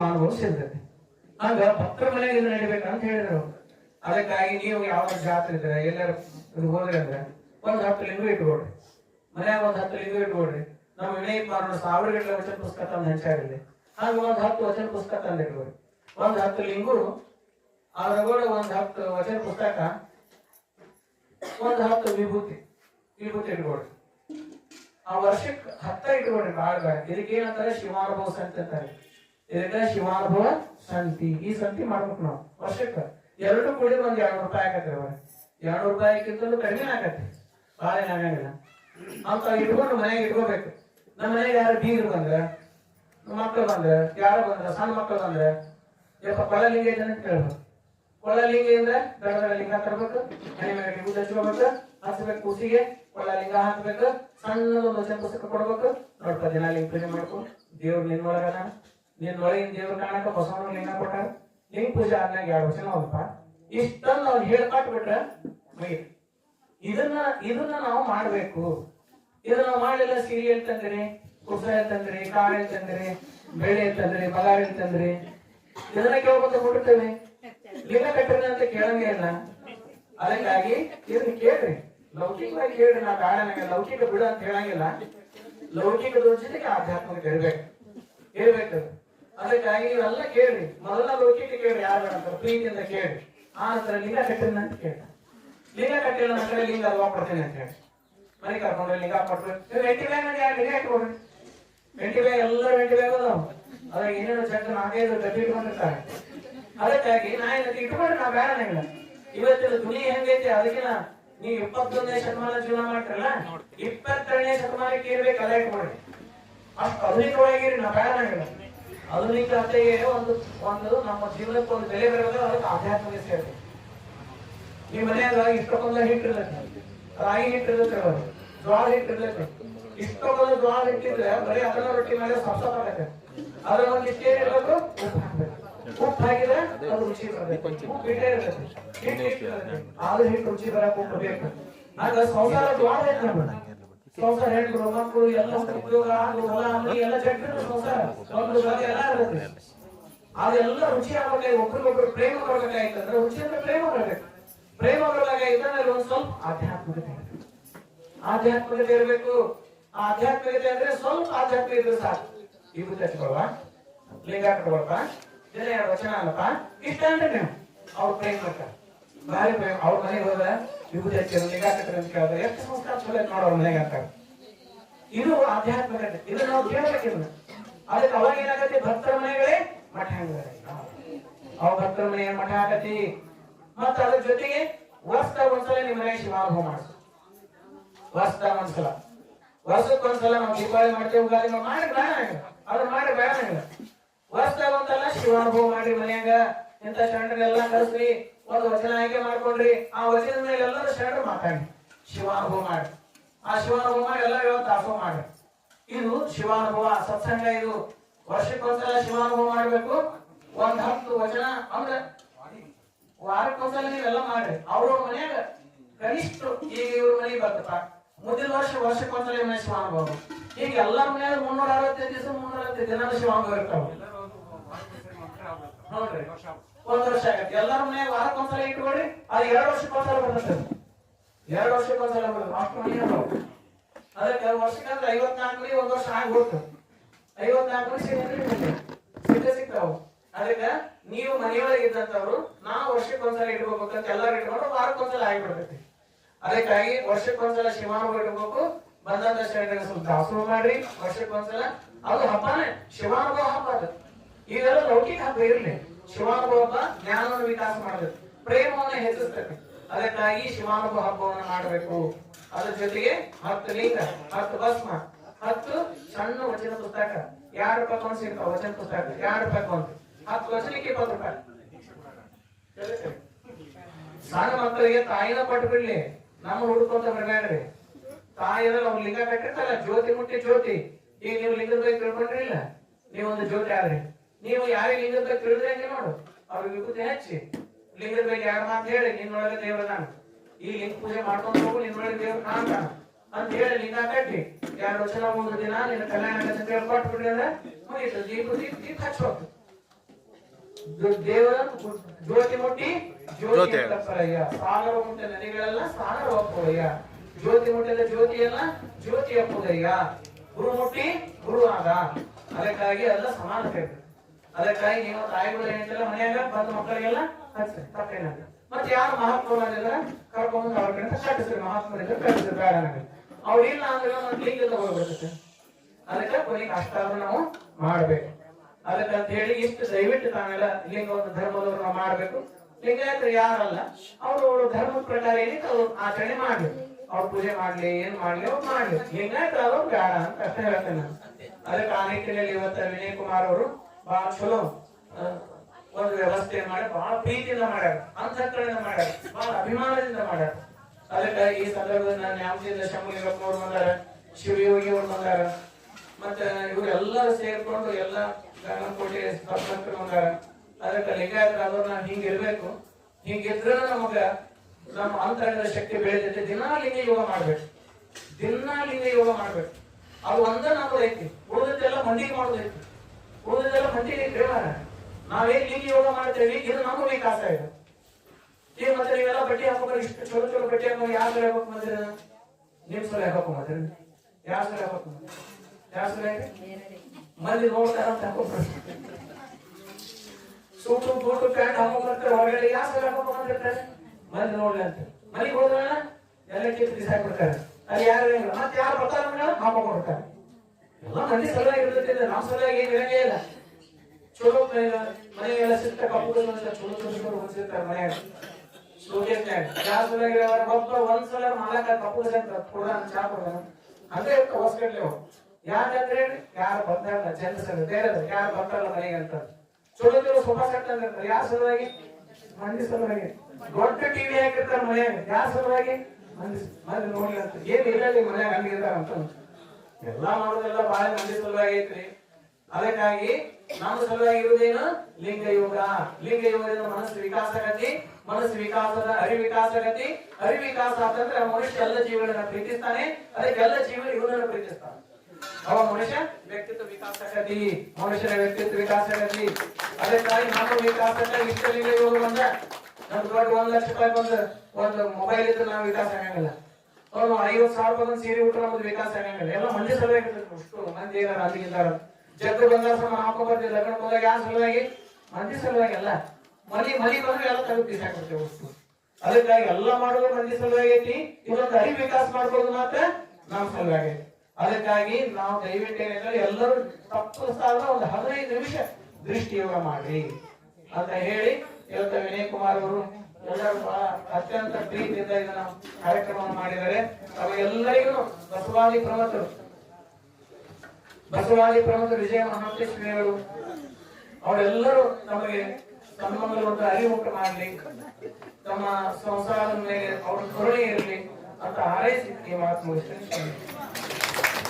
ಅನುಭವ ಸಿಗ್ತದೆ ಹಂಗ ಭಕ್ತರ ಮನೆಯಲ್ಲಿ ಇದು ನಡಿಬೇಕಂತ ಹೇಳಿದ್ರು ಅದಕ್ಕಾಗಿ ನೀವು ಯಾವ ಜಾತ್ರೆ ಇದ್ರೆ, ಎಲ್ಲರೂ ಹೋದ್ರೆ ಅಂದ್ರೆ ಒಂದ್ ಹತ್ತು ಲಿಂಗು ಇಟ್ಕೊಡ್ರಿ ಮನ್ಯಾಗ ಒಂದ್ ಹತ್ತು ಲಿಂಗು ಇಟ್ಕೊಡ್ರಿ ನಮ್ಮ ವಿನಯ್ ಮಾರೋಣ ಸಾವಿರ ಗಂಟೆ ವಚನ ಪುಸ್ತಕ ತಂದು ಹಂಚಾಗಿರ್ಲಿ ಹಾಗೆ ಒಂದ್ ಹತ್ತು ವಚನ ಪುಸ್ತಕ ತಂದು ಇಟ್ಕೊಡ್ರಿ ಒಂದ್ ಹತ್ತು ಲಿಂಗು ಅದ್ರೊಳಗೆ ಒಂದ್ ಹತ್ತು ವಚನ ಪುಸ್ತಕ, ಒಂದ್ ಹತ್ತು ವಿಭೂತಿ ವಿಭೂತಿ ಇಟ್ಕೊಡ್ರಿ ಆ ವರ್ಷಕ್ಕೆ ಹತ್ತ ಇಟ್ಕೊಡ್ರಿ ಬಾಳ ಇದಕ್ಕೆ ಏನಂತಾರೆ? ಶಿವಾನುಭವ ಸಂತಾರೆ ಇದಕ್ಕೆ ಶಿವಾನುಭವ ಸಂತಿ ಈ ಸಂತಿ ಮಾಡ್ಬೇಕು ನಾವು. ವರ್ಷಕ್ಕೆ ಎರಡು ಕೂಡಿ ಒಂದ್ ಎರಡ್ ರೂಪಾಯಿ ಆಗತ್ತೆ ಎರಡು ಎರಡ್ ರೂಪಾಯಿಗಿಂತಲೂ ಕಡಿಮೆ ಆಗತ್ತೆ ಬಾಳ ಏನಾಗಂಗಿಲ್ಲ ಅಂತ ಇಟ್ಕೊಂಡು ಮನೆಗೆ ಇಟ್ಕೋಬೇಕು. ನಮ್ಮ ಮನೆಗೆ ಯಾರು ಬೀಗರು ಬಂದ್ರೆ ಮಕ್ಕಳು ಬಂದ್ರೆ, ಯಾರು ಬಂದ್ರೆ, ಸಣ್ಣ ಮಕ್ಕಳು ಬಂದ್ರೆ, ಯಪ್ಪ ಕೊಳಲಿಂಗ ಇದೆ ಅಂತ ಹೇಳ್ಬೇಕು. ಕೊಳ್ಳಲಿಂಗ ಅಂದ್ರೆ ದೊಡ್ಡ ಲಿಂಗ ತರ್ಬೇಕು, ಮನೆ ಮೇಲೆ ಊಟ ಹಚ್ಕೋಬೇಕು, ಹಚ್ಬೇಕು ಕೂಸಿಗೆ ಕೊಳ್ಳಲಿಂಗ ಹಾಕ್ಬೇಕು ಒಂದು ವಚನ ಪುಸ್ತಕ ಕೊಡ್ಬೇಕು. ನೋಡ್ಪ ದಿನ ಲಿಂಗ ಪೂಜೆ ಮಾಡ್ಕೊ, ದೇವ್ರು ನಿನ್ನೊಳಗದ ನಿನ್ ಒಳಗಿನ ದೇವ್ರ ಕಾಣಕ ಬಸವಣ್ಣ ಲಿಂಗ ಕೊಟ್ಟಾರ ಲಿಂಗ ಪೂಜೆ ಆದ್ಮ್ಯಾಗ ಎರಡು ವರ್ಷ ಹೋದಪ್ಪ ಇಷ್ಟನ್ನ ಅವ್ರು ಹೇಳ್ಕೊಟ್ ಬಿಟ್ರ ಇದನ್ನ ಇದನ್ನ ನಾವು ಮಾಡ್ಬೇಕು. ಇದನ್ನ ಮಾಡಲಿಲ್ಲ ಸೀರೆ ಅಂತಂದ್ರೆ ಕುಸ ಅಂತಂದ್ರಿ ಕಾಳು ಅಂತಂದ್ರಿ ಬೆಳೆ ಅಂತಂದ್ರಿ ಬಗಾರ ಅಂತಂದ್ರಿ ಇದನ್ನ ಕೇಳ್ಕೊಂತ ಕೊಟ್ಟಿರ್ತೇವೆ ಲಿಂಗ ಕಟ್ಟಿದ್ರೆ ಅಂತ ಕೇಳಂಗೇ ಇಲ್ಲ. ಅದಕ್ಕಾಗಿ ಇದನ್ನ ಕೇಳ್ರಿ. ಲೌಕಿಕವಾಗಿ ಕೇಳ್ರಿ ನಾ ಬೇಡ ನಂಗೆ. ಲೌಕಿಕ ಬಿಡು ಅಂತ ಹೇಳಂಗಿಲ್ಲ. ಲೌಕಿಕದ ಜೊತೆಗೆ ಆಧ್ಯಾತ್ಮಿಕ ಇರ್ಬೇಕು. ಇರ್ಬೇಕು ಅದಕ್ಕಾಗಿ ನೀವೆಲ್ಲ ಕೇಳ್ರಿ. ಮೊದಲ ಲೋಕಿಟ್ಟು ಕೇಳ್ರಿ ಯಾರು ಬೇಡ ಪ್ರೀತಿಯಿಂದ ಕೇಳ್ರಿ. ಆ ನಂತರ ಲಿಂಗ ಕಟ್ಟಿರ ಅಂತ ಕೇಳ ಲಿಂಗ ಕಟ್ಟಿಲ್ಲ ಕಡೆ ಲಿಂಗ ಅಲ್ವಾ ಕೊಡ್ತೇನೆ ಅಂತ ಹೇಳಿ. ಮನೆ ಕರ್ಕೊಂಡ್ರೆ ಲಿಂಗ ಕೊಟ್ರು ವೆಂಟಿ ಬ್ಯಾಗ್ ನಂಗೆ ಯಾರು ಲಿಂಗ ಇಟ್ಕೊಡ್ರಿ. ವೆಂಟಿ ಬ್ಯಾಗ್ ಎಲ್ಲ ವೆಂಟಿ ಬ್ಯಾಗ್ ಅದಾವ ಅದ್ರಾಗ ಏನೇನು ಚಟ್ ನಾಲ್ಕೈದು ಡಬ್ಬಿ ಇಟ್ಕೊಂಡಿರ್ತಾರೆ. ಅದಕ್ಕಾಗಿ ನಾ ಏನಂತ ಇಟ್ಕೊಂಡ್ರೆ ನಾ ಬೇಡ ನಿಮ್ಗೆ. ಇವತ್ತಿನ ಧ್ವನಿ ಹೆಂಗೈತಿ ಅದಕ್ಕಿನ ನೀವು ಇಪ್ಪತ್ತೊಂದನೇ ಶತಮಾನ ಜೀವನ ಮಾಡ್ತಿರಲ್ಲ? ಇಪ್ಪತ್ತೆರಡನೇ ಶತಮಾನಕ್ಕೆ ಇರ್ಬೇಕು, ಅದ ಇಟ್ಕೊಡ್ರಿ ಅಷ್ಟು ಅಧುನಿಕವಾಗಿರಿ ನಾ ಬೇಡ ನಂಗಿಲ್ಲ ಆಧುನಿಕತೆಗೆ ಒಂದು ಒಂದು ನಮ್ಮ ಜೀವನಕ್ಕೆ ಒಂದು ಬೆಲೆ ಬರೋದು ಅದಕ್ಕೆ ಆಧ್ಯಾತ್ಮಿಕ ಸೇವೆ. ನಿಮ್ಮ ಮನ್ಯಾಗ ಇಷ್ಟಕ್ಕೊಂದ ಹಿಟ್ಟಿರ್ತೈತಿ ರಾಗಿ ಅವ್ರು ಜ್ವಾಳ ಹಿಟ್ಟಿರ್ತೈತಿ ಇಷ್ಟಕ್ಕೊಂದ ಜ್ವಾಳ ಹಿಟ್ಟಿದ್ರೆ ಬರೀ ಅದನ್ನ ರೊಟ್ಟಿ ಮೇಲೆ ಸಪ್ಸ ಮಾಡಕ್ಕೆ ಅದ್ರ ಒಂದು ಇಷ್ಟೇ ಇರ್ಬೇಕು, ಉಪ್ಪು ಹಾಕಿದ್ರೆ ಅದು ರುಚಿ ಬರಬೇಕು ಉಪ್ಪು ಆದ್ರೆ ಹಿಟ್ಟು ರುಚಿ ಬರಕ್ಕೆ ಉಪ್ಪು ಬೇಕು. ಆಗ ಸಂಸಾರ ಜ್ವಾಳ ಐತಿ ಸಂಸಾರ ಹೆಣ್ರು ಮಕ್ಕಳು ಎಲ್ಲ ಉದ್ಯೋಗ ಹೊಲ ಅಂಗಡಿ ಎಲ್ಲ ಜಗ್ಗಿದ್ರು ಸಂಸಾರ. ಒಂದು ಎಲ್ಲ ಇರುತ್ತೆ ಅದೆಲ್ಲ ರುಚಿ ಆಗ್ಬೇಕಾಗಿ, ಒಬ್ರಿಗೊಬ್ರು ಪ್ರೇಮ ಬರ್ಬೇಕಾಯ್ತಂದ್ರೆ ರುಚಿ ಅಂದ್ರೆ ಪ್ರೇಮ ಬರ್ಬೇಕು ಪ್ರೇಮ ಬರ್ಬೇಕಾಯ್ತು ಅಂದ್ರೆ ಒಂದ್ ಸ್ವಲ್ಪ ಆಧ್ಯಾತ್ಮಿಕತೆ. ಆಧ್ಯಾತ್ಮಿಕತೆ ಇರಬೇಕು. ಆಧ್ಯಾತ್ಮಿಕತೆ ಅಂದ್ರೆ ಸ್ವಲ್ಪ ಆಧ್ಯಾತ್ಮಿಕ ಇದ್ರೆ ಸಾಕು. ವಿಭೂತಿ ಹಚ್ಕೊಳ್ವ ಲಿಂಗ ಕಟ್ಕೊಳ್ಪ ಎರಡು ವಚನ ಅಲ್ಲಪ್ಪ? ಇಷ್ಟ ಅಂದ್ರೆ ನೀವು ಅವ್ರ ಪ್ರೇಮ ಪ್ರೇಮ ಅವ್ರ ಮನೆಗೆ ಹೋದ ವಿಭೂತಿ ಹಚ್ಚಿದ್ರು ಲಿಂಗ ಕಟ್ಟರು ಅಂತ ಕೇಳಿದ್ರೆ ಎಷ್ಟು ಸಂಸ್ಕಾರ ಚಲೋ ನೋಡು ಅವ್ರ ಮನೆಗೆ ಅಂತಾರೆ ಇದು ಆಧ್ಯಾತ್ಮಿಕ ಇದು ನಾವು ಕೇಳಬೇಕು ಇದನ್ನ. ಅದಕ್ಕೆ ಅವಾಗ ಏನಾಗತ್ತೆ? ಭಕ್ತರ ಮನೆಗಳೇ ಮಠ ಹಂಗಾರೆ ಅವ ಭಕ್ತರ ಮನೆ ಮಠ ಆಗತಿ ಮತ್ತ ಅದ್ರ ಜೊತೆಗೆ ವರ್ಷದಾಗ ಒಂದ್ಸಲ ನಿಮ್ಮ ಮನೆಗೆ ಶಿವಾನುಭವ ಮಾಡಿಸು. ವರ್ಷದಾಗ ಒಂದ್ಸಲ. ವರ್ಷಕ್ಕೊಂದ್ಸಲ ನಾವು ದೀಪಾವಳಿ ಮಾಡ್ತೇವೆ, ಉಗಾದಿ ನಾವು ಮಾಡಿ ಬೇಡ ನಂಗೆ. ಮಾಡಿ ಬೇಡ ವರ್ಷ ಒಂದ್ಸಲ ಶಿವಾನುಭವ ಮಾಡ್ರಿ ಮನ್ಯಾಗ. ಇಂಥ ಶರಣರೆಲ್ಲ ಕರೆಸ್ರಿ ಒಂದು ವಚನ ಆಯ್ಕೆ ಮಾಡ್ಕೊಂಡ್ರಿ. ಆ ವಚನದ ಮೇಲೆ ಎಲ್ಲರೂ ಶರಣರು ಮಾತಾಡಿ ಶಿವಾನುಭವ ಮಾಡಿ ಆ ಶಿವಾನುಭವ ಮಾಡಿ ಎಲ್ಲ ಇವತ್ತು ದಾಸೋಹ ಮಾಡಿ ಇದು ಶಿವಾನುಭವ ಸತ್ಸಂಗ ಇದು. ವರ್ಷಕ್ಕೊಂದ್ಸಲ ಶಿವಾನುಭವ ಮಾಡ್ಬೇಕು. ಒಂದ್ ಹತ್ತು ವಚನ ಅಂದ್ರೆ ವಾರಕ್ಕೊಂದ್ಸಲ ನೀವೆಲ್ಲ ಮಾಡ್ರಿ. ಅವ್ರವ್ರ ಮನೆಯಾಗ ಕನಿಷ್ಠ ಈಗ ಇವ್ರ ಮನೆಗೆ ಬರ್ತಪ್ಪ ಮುಂದಿನ ವರ್ಷ ವರ್ಷಕ್ಕೊಂದ್ಸಲ ಮನೆ ಶಿವಾನುಭವ. ಈಗ ಎಲ್ಲರ ಮನ್ಯಾಗ ಮುನ್ನೂರ ಅರವತ್ತೈದು ದಿವಸ ಮುನ್ನೂರ ಅರವತ್ತೈದು ದಿನ ಶಿವಾನುಭವ ಇರ್ತಾವ. ನೋಡ್ರಿ. ಒಂದ್ ವರ್ಷ ಆಗತ್ತೆ. ಎಲ್ಲರ ಮನೆಯಾಗ ವಾರಕ್ಕೊಂದ್ಸಲ ಇಟ್ಕೊಳ್ಳಿ ಅದು ಎರಡು ವರ್ಷಕ್ಕೊಂದ್ಸಲ ಬರ್ತದೆ ಎರಡು ವರ್ಷಕ್ಕೊಂದ್ಸಲ ಬರ್ತದೆ ಅಷ್ಟು ಮನೆ ಅದಾವ. ಅದಕ್ಕೆ ವರ್ಷಕ್ಕಂದ್ರೆ ಐವತ್ನಾಲ್ಕು ಮನೆ ಒಂದ್ ವರ್ಷ ಆಗಿ ಹೋಗ್ತದೆ. ಐವತ್ನಾಲ್ಕು ಮನೆ ಸಿಗುತ್ತೆ. ಸಿಕ್ಕ ಸಿಗ್ತಾವ ಅದಕ್ಕೆ ನೀವು ಮನೆಯೊಳಗೆ ಇದ್ದಂತವ್ರು ನಾವು ವರ್ಷಕ್ಕೊಂದ್ಸಲ ಇಟ್ಕೋಬೇಕಂತ ಎಲ್ಲರೂ ಇಟ್ಕೊಂಡು ವಾರಕ್ಕೊಂದ್ಸಲ ಆಗಿಬಿಡ್ತೈತಿ. ಅದಕ್ಕಾಗಿ ವರ್ಷಕ್ಕೊಂದ್ಸಲ ಶಿವಾನುಭವ ಇಟ್ಕೋಬೇಕು ಬಂದಂತ ಶರಣರಿಗೆ ಸ್ವಲ್ಪ ದಾಸೋಹ ಮಾಡ್ರಿ. ವರ್ಷಕ್ಕೊಂದ್ಸಲ ಅದು ಹಬ್ಬನೇ. ಶಿವಾನುಭವ ಹಬ್ಬ ಅದು. ಇವೆಲ್ಲ ಲೌಕಿಕ ಹಬ್ಬ ಇರ್ಲಿ. ಶಿವಾನುಭವ ಜ್ಞಾನವನ್ನು ವಿಕಾಸ ಮಾಡಬೇಕು. ಪ್ರೇಮವನ್ನು ಹೆಚ್ಚಿಸ್ತೈತಿ ಅದಕ್ಕಾಗಿ ಶಿವಾನುಭವ ಹಬ್ಬವನ್ನು ಮಾಡಬೇಕು. ಅದ್ರ ಜೊತೆಗೆ ಹತ್ತು ಲಿಂಗ, ಹತ್ತು ಭಸ್ಮ, ಹತ್ತು ಸಣ್ಣ ವಚನ ಪುಸ್ತಕ. ಎರಡು ರೂಪಾಯಿ ಒಂದು ಸಿಗ್ತಾವ ವಚನ ಪುಸ್ತಕ. ಎರಡು ರೂಪಾಯಿ ಒಂದು ಹತ್ತು ವಚನಕ್ಕೆ ಇಪ್ಪತ್ತು ರೂಪಾಯಿ. ಸಣ್ಣ ಮಕ್ಕಳಿಗೆ ತಾಯಿನ ಕೊಟ್ಟು ಬಿಡ್ಲಿ. ನಮ್ಮ ಹುಡ್ಕೊಂತ ಬರಬೇಡ್ರಿ ತಾಯಿನ ನಾವು ಲಿಂಗ ಕಟ್ಟಿರ್ತಾರ ಜ್ಯೋತಿ ಮುಟ್ಟಿ ಜ್ಯೋತಿ. ಈಗ ನೀವು ಲಿಂಗದ ಬಗ್ಗೆ ತಿಳ್ಕೊಂಡ್ರಿ ಇಲ್ಲ ನೀವೊಂದು ಜ್ಯೋತಿ ಆದ್ರಿ. ನೀವು ಯಾರಿಗೆ ಲಿಂಗದ ಬಗ್ಗೆ ತಿಳಿದ್ರೆ ಹಂಗೆ ನೋಡು ಅವ್ರಿಗೆ ವಿಭೂತಿ ಹಚ್ಚಿ. ಲಿಂಗದ ಬಗ್ಗೆ ಎರಡು ಮಾತು ಹೇಳಿ? ನಿನ್ನೊಳಗೆ ದೇವ್ರ ನಾನು. ಈ ಲಿಂಗ ಪೂಜೆ ಮಾಡ್ಕೊಂಡು ಹೋಗು ನಿನ್ನೊಳಗೆ ದೇವ್ರ ಕಾಣ ಅಂತ. ಹೇಳಿ ಲಿಂಗ ಕಟ್ಟಿ. ಎರಡು ವಚನ ಮೂರು ದಿನ ನಿನ್ನ ಕಲ್ಯಾಣ ಅಂತ ಹೇಳಿ ಅಂದ್ರೆ ಮುಗೀತು. ದೀಪ ದೀಪ ದೀಪ ದೇವರ ಜ್ಯೋತಿ ಮುಟ್ಟಿ ಜ್ಯೋತಿ ಜ್ಯೋತಿ. ತಪ್ಪರಯ್ಯ ಸಾಗರ ಮುಟ್ಟ ನದಿಗಳೆಲ್ಲ ಸಾಗರ ಒಪ್ಪುವಯ್ಯ ಜ್ಯೋತಿ ಮುಟ್ಟಿದ ಜ್ಯೋತಿಯೆಲ್ಲ ಜ್ಯೋತಿ ಒಪ್ಪುದಯ್ಯ. ಗುರು ಮುಟ್ಟಿ ಗುರು ಆದ. ಅದಕ್ಕಾಗಿ ಎಲ್ಲ ಸಮಾನತೆ ಅದಕ್ಕಾಗಿ ನೀವು ತಾಯಿಗಳು ಏನಂತೆಲ್ಲ ಮನೆಯಾಗ ಬಂದ ಮಕ್ಕಳಿಗೆಲ್ಲ ಹಚ್ಚಿರಿ ತಪ್ಪೇನಲ್ಲ ಮತ್ತೆ ಯಾರು ಮಹಾತ್ಮರಿದ್ರೆ ಕರ್ಕೊಂಡು ಅವ್ರ ಕಡೆ ಕಟ್ಟಿಸ್ರಿ ಮಹಾತ್ಮರಿದ್ರೆ ಕಟ್ಟಿಸ್ರಿ, ಬೇಡ ಅವ್ರು ಇಲ್ಲ ಅಂದ್ರೆ ಒಂದು ಲಿಂಗ ತಗೊಳ್ಬಿಡ್ತೈತೆ ಅದಕ್ಕೆ ಕೊನೆಗೆ ಅಷ್ಟಾದ್ರೂ ನಾವು ಮಾಡ್ಬೇಕು. ಅದಕ್ಕಂತ ಹೇಳಿ ಇಷ್ಟು ದಯವಿಟ್ಟು ತಾನೆಲ್ಲ ಲಿಂಗ ಒಂದು ಧರ್ಮದವ್ರು ನಾವು ಮಾಡ್ಬೇಕು. ಲಿಂಗಾಯತರು ಯಾರಲ್ಲ, ಅವರು ಅವರು ಧರ್ಮದ ಪ್ರಕಾರ ಏನಿತ್ತು ಅವ್ರು ಆಚರಣೆ ಮಾಡ್ಬೇಕು ಅವ್ರು ಪೂಜೆ ಮಾಡ್ಲಿ, ಏನ್ ಮಾಡ್ಲಿ, ಅವ್ರು ಮಾಡ್ಲಿ. ಲಿಂಗಾಯತರು ಅವ್ರು ಬೇಡ ಅಂತ ಅಷ್ಟೇ ಹೇಳ್ತೇನೆ ಅದಕ್ಕೆ ಆ ನಿಟ್ಟಿನಲ್ಲಿ ಇವತ್ತ ವಿನಯ್ ಕುಮಾರ್ ಅವರು ಬಹಳ ಚಲೋ. ಒಂದು ವ್ಯವಸ್ಥೆ ಮಾಡಿ ಬಹಳ ಪ್ರೀತಿಯಿಂದ ಮಾಡ್ಯಾರ ಅಂತಃಕರಣ ಮಾಡ್ಯಾರ, ಬಹಳ ಅಭಿಮಾನದಿಂದ ಮಾಡ್ಯಾರ. ಅದಕ್ಕೆ ಈ ಸಂದರ್ಭದಲ್ಲಿ ನ್ಯಾಮದಿಂದ ಶಂಭುಲಿಂಗಪ್ಪ ಅವ್ರು ಬಂದಾರ ಶಿವಯೋಗಿ ಅವ್ರು ಬಂದಾರ. ಮತ್ತೆ ಇವರೆಲ್ಲರೂ ಸೇರ್ಕೊಂಡು ಎಲ್ಲ ಗಂಗನಕೋಟೆ ಸ್ಪರ್ಧಕರು ಬಂದಾರ. ಅದಕ್ಕೆ ಲಿಂಗಾಯತರಾದವ್ರು ನಾವು ಹಿಂಗಿರ್ಬೇಕು ಹಿಂಗಿದ್ರೆ ನಮಗ ನಮ್ಮ ಅಂತರಂಗದ ಶಕ್ತಿ ಬೆಳೆದಿದೆ ದಿನಾ ಲಿಂಗ ಯೋಗ ಮಾಡ್ಬೇಕು. ದಿನಾ ಲಿಂಗ ಯೋಗ ಮಾಡ್ಬೇಕು. ಅದು ಒಂದ ನಾವು ಐತಿ ಉಳಿದದ್ದೆಲ್ಲ ಮಂದಿಗೆ ಮಾಡೋದೈತಿ. ಉಳಿದದ್ದೆಲ್ಲ ಮಂದಿಗೆ ಮಾರ ನಾವೇನ್ ಲಿಂಗ ಯೋಗ ಮಾಡ್ತೇವೆ, ಇದು ನಮಗೂ ವಿಕಾಸ ಇದೆ. ಏನ್ ಮತ್ತೆ ನೀವೆಲ್ಲ ಬಟ್ಟೆ ಹಾಕೋದ್ರೆ ಇಷ್ಟು ಚಲೋ ಚಲೋ ಬಟ್ಟೆ ಹಾಕೋ ಯಾವ ಸಲ ಹಾಕೋಕ್ ಮಾತ್ರ? ನಿಮ್ ಸಲ ಹಾಕೋಕ್ ಮಾತ್ರ. ಯಾವ ಸಲ ಹಾಕೋಕ್ ಯಾವ ಸಲ ಮಂದಿ ನೋಡ್ತಾರ ಅಂತ ಹಾಕೋಕ್ ಸೂಟು ಬೂಟು ಪ್ಯಾಂಟ್ ಹಾಕೋಕ್ ಹೊರಗಡೆ ಯಾವ ಸಲ ಹಾಕೋಕ್ ಬಂದಿರ್ತಾರೆ ಮಂದಿ ನೋಡ್ಲಿ ಅಂತ. ಮನೆಗೆ ಹೋದ್ರ ಎಲ್ಲ ಕಿತ್ತು ಬಿಸಾಕ್ಬಿಡ್ತಾರೆ. ಅಲ್ಲಿ ಯಾರು. ಮತ್ತೆ ಯಾರು ಬರ್ತಾರ ಹಾಕೋಕ್ ಬರ್ತಾರೆ ಎಲ್ಲ ಮಂದಿ ಸಲುವಾಗಿ ಇರ್ತೈತೆ ನಮ್ಮ ಸಲುವಾಗಿ ಏನ್ ಇರಂಗೇ ಇಲ್ಲ. ಚಲೋ ಮನೆಗೆಲ್ಲ ಸಿಕ್ತ ಕಪ್ಪು ಚಲೋ ಚಲೋ ಹೊಂದಿರ್ತಾರೆ ಮನೆಯಾಗ. ಸೂರ್ಯನ್ಯಾಗ ಚಾ ಸಲುವಾಗಿ ಒಬ್ಬ ಒಂದ್ ಸಲ ಮಾಲಕ ಕಪ್ಪು ಕೊಡ ಚಾ ಕೊಡ ಅದೇ ಹೊಸಗಡ್ಲೆ ಅವು ಯಾಕಂದ್ರೆ ಯಾರು ಬಂದಾಗ ಜನ ಸಲ ಬೇರೆ ಯಾರು ಬರ್ತಾರಲ್ಲ ಮನೆಗೆ ಅಂತ. ಚಲೋ ಚಲೋ ಸೋಫಾ ಸೆಟ್ ಅಂದಿರ್ತಾರೆ ಯಾರ ಸಲುವಾಗಿ? ಮಂದಿ ಸಲುವಾಗಿ. ದೊಡ್ಡ ಟಿವಿ ಹಾಕಿರ್ತಾರೆ ಮನೆಯಾಗ. ಯಾರ ಸಲುವಾಗಿ? ಮಂದಿ ಮಂದಿ ನೋಡ್ಲಿ ಅಂತ. ಏನ್ ಇಲ್ಲ ಮನ್ಯಾಗ ಹಂಗಿರ್ತಾರ ಅಂತ ಎಲ್ಲಾ ಮಾಡೋದೆಲ್ಲ ಬಾಳೆ ಮಂದಿ ಸಲುವಾಗಿ ಐತ್ರಿ ಅದಕ್ಕಾಗಿ ನಮ್ಮ ಸಲುವಾಗಿ ಇರುವುದೇನು ಲಿಂಗ ಯೋಗ. ಲಿಂಗ ಯೋಗದಿಂದ ಮನಸ್ಸು ವಿಕಾಸ ಆಗತಿ ಮನಸ್ಸು ವಿಕಾಸದ ಅರಿವಿಕಾಸ ವಿಕಾಸ ಅರಿವಿಕಾಸ ಅರಿ ಮನುಷ್ಯ ಎಲ್ಲ ಜೀವಗಳನ್ನ ಪ್ರೀತಿಸ್ತಾನೆ. ಅದಕ್ಕೆ ಎಲ್ಲ ಜೀವ ಇವನನ್ನ ಪ್ರೀತಿಸ್ತಾನೆ. ಅವ ಮನುಷ್ಯ ವ್ಯಕ್ತಿತ್ವ ವಿಕಾಸ ಆಗತಿ ಮನುಷ್ಯನ ವ್ಯಕ್ತಿತ್ವ ವಿಕಾಸ ಆಗತಿ ಅದಕ್ಕಾಗಿ ನಮ್ಮ ವಿಕಾಸ ಇಷ್ಟ ಲಿಂಗ ಯೋಗ ಬಂದ. ನಮ್ಗೆ ದೊಡ್ಡ ಒಂದ್ ಲಕ್ಷ ರೂಪಾಯಿ ಬಂದ. ಒಂದು ಮೊಬೈಲ್ ಇದ್ರೆ ನಾವು ವಿಕಾಸ ಆಗಂಗಿಲ್ಲ. ಅವ್ರು ಐವತ್ ಸಾವಿರ ರೂಪಾಯಿ ಸೀರೆ ಉಟ್ರೆ ನಮ್ದು ವಿಕಾಸ ಆಗಂಗಿಲ್ಲ ಎಲ್ಲ ಮಂದಿ ಸಲುವಾಗಿ ಅಷ್ಟು. ಮಂದಿ ಏನಾರ ಅಲ್ಲಿಗಿದ್ದಾರ ಜಗ್ಗ ಬಂಗಾರ ಸಮ ಹಾಕೊಂಡ್ಬರ್ತೀವಿ ಲಗ್ನ ಹೋದಾಗ ಯಾವ ಸಲುವಾಗಿ? ಮಂದಿ ಸಲುವಾಗಿ ಅಲ್ಲ. ಮನಿ ಮನಿ ಬಂದ್ರೆ ಎಲ್ಲ ತೆಗೆದು ಬಿಸಾಕ್ಬಿಡ್ತೇವೆ ವಸ್ತು. ಅದಕ್ಕಾಗಿ ಎಲ್ಲ ಮಾಡೋದು ಮಂದಿ ಸಲುವಾಗಿ ಐತಿ. ಇವೊಂದು ಅರಿ ವಿಕಾಸ ಮಾಡ್ಬೋದು ಮಾತ್ರ ನಮ್ಮ ಸಲುವಾಗಿ. ಅದಕ್ಕಾಗಿ ನಾವು ದಯವಿಟ್ಟು ಏನಂದ್ರೆ ಎಲ್ಲರೂ ತಪ್ಪು ಸ್ಥಾನ ಒಂದು ಹದಿನೈದು ನಿಮಿಷ ದೃಷ್ಟಿಯೋಗ ಮಾಡಿ ಅಂತ ಹೇಳಿ ಇವತ್ತು ವಿನಯ್ ಕುಮಾರ್ ಅವರು. ಅತ್ಯಂತ ಪ್ರೀತಿಯಿಂದ ಇದನ್ನ ಕಾರ್ಯಕ್ರಮವನ್ನು ಮಾಡಿದ್ದಾರೆ. ತಮಗೆಲ್ಲರಿಗೂ ಬಸವಾದಿ ಪ್ರಮತರು ಬಸವಾದಿ ಪ್ರಮುಖ ವಿಜಯ ಮಹಾಂತೇಶ್ವರಿಗಳು ಅವರೆಲ್ಲರೂ ನಮಗೆ ಒಂದು ಅರಿವುಂಟು ಮಾಡಲಿ, ತಮ್ಮ ಸಂಸಾರದ ಮೇಲೆ ಅವ್ರ ಕರುಣೆ ಇರಲಿ ಅಂತ ಹಾರೈಸಿ ಈ ಮಾತು ಮುಗಿಸ್ತೇನೆ.